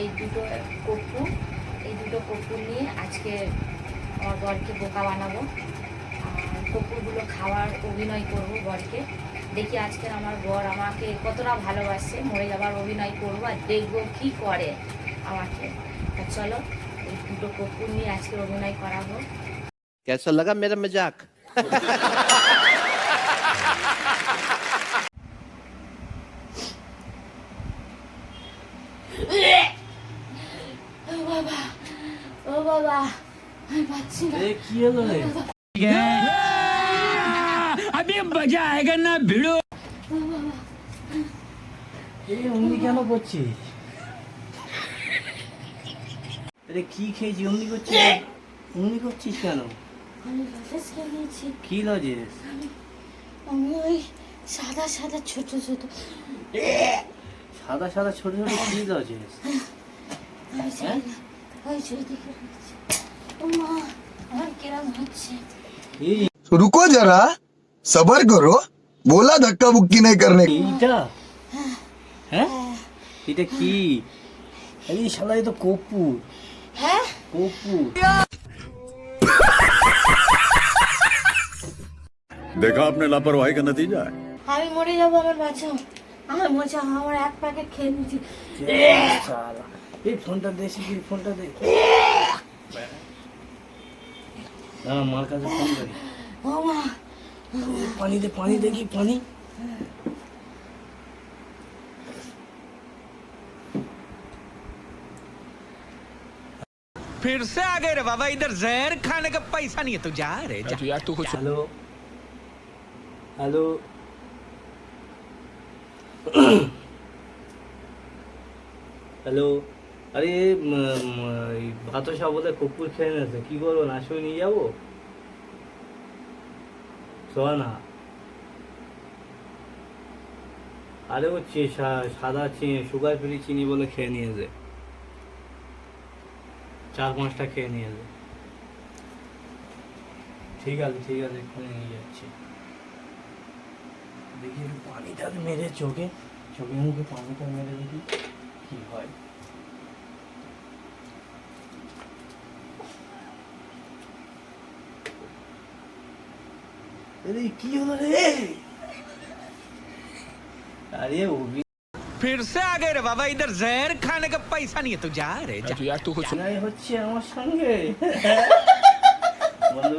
এই দুটো কপ্পু এই দুটো কপ্পু নিয়ে আজকে আমার বরকে বোকা বানাবো। আর কপ্পুরগুলো খাওয়ার অভিনয় করব বরকে। দেখি আজকে আমার বর আমাকে কতটা ভালোবাসে, মরে যাবার অভিনয় করব আর দেখব কী করে আমাকে। তা চলো, এই দুটো কপ্পুর নিয়ে আজকে অভিনয় করাবো। কেসা লাগা মেরা মজাক কেন করছিস? রে কি খেয়েছি? অমনি করছিস অমনি করছিস কেন? কি লজেস? সাদা সাদা ছোট ছোট। সাদা সাদা ছোট ছোট কি লজেস? আমি জানি না। ওই দিকে রয়েছে ও মা আমার কিরম হচ্ছে এই रुको जरा सबर करो बोला धक्का बुक्की नहीं करने की। এইটা হ্যাঁ এটা কি আরে শালা এ তো কপুর হ্যাঁ কপুর देखा आपने लापरवाही का नतीजा है আমি মরে যাবো আমার বাঁচাও আমার মজা আমার এক প্যাকেট খেয়ে নিয়েছি শালা এই ফোনটা দে শিখি ফোনটা দে না মার কাছে ফোন করি ও মা পানি দে পানি দেখি পানি फिर से आ गए रे बाबा इधर जहर खाने का पैसा नहीं है तू जा रे जा यार तू कुछ হ্যালো হ্যালো হ্যালো আরে ভাতসা বলে কপুর খেয়ে নিয়েছে। কি করব নাশো নিয়ে যাব? শোয়া না আরে, ও সাদা চিনি সুগার ফ্রি চিনি বলে খেয়ে নিয়েছে। চার পাঁচটা খেয়ে নিয়েছে। ঠিক আছে ঠিক আছে, এক্ষুনি নিয়ে যাচ্ছি। দেখি পানিটা মেরে চোখে চোখে মুখে পানিটা মেরে দেখি কি হয়। এই কি হলো রে? আরে ওবি ফির সে আগে রে বাবা ইধার জহর খানে কা পয়সা নিয়ে তো যা রে যা তুই আর তুই হচ্ছে আমার সঙ্গে বন্ধু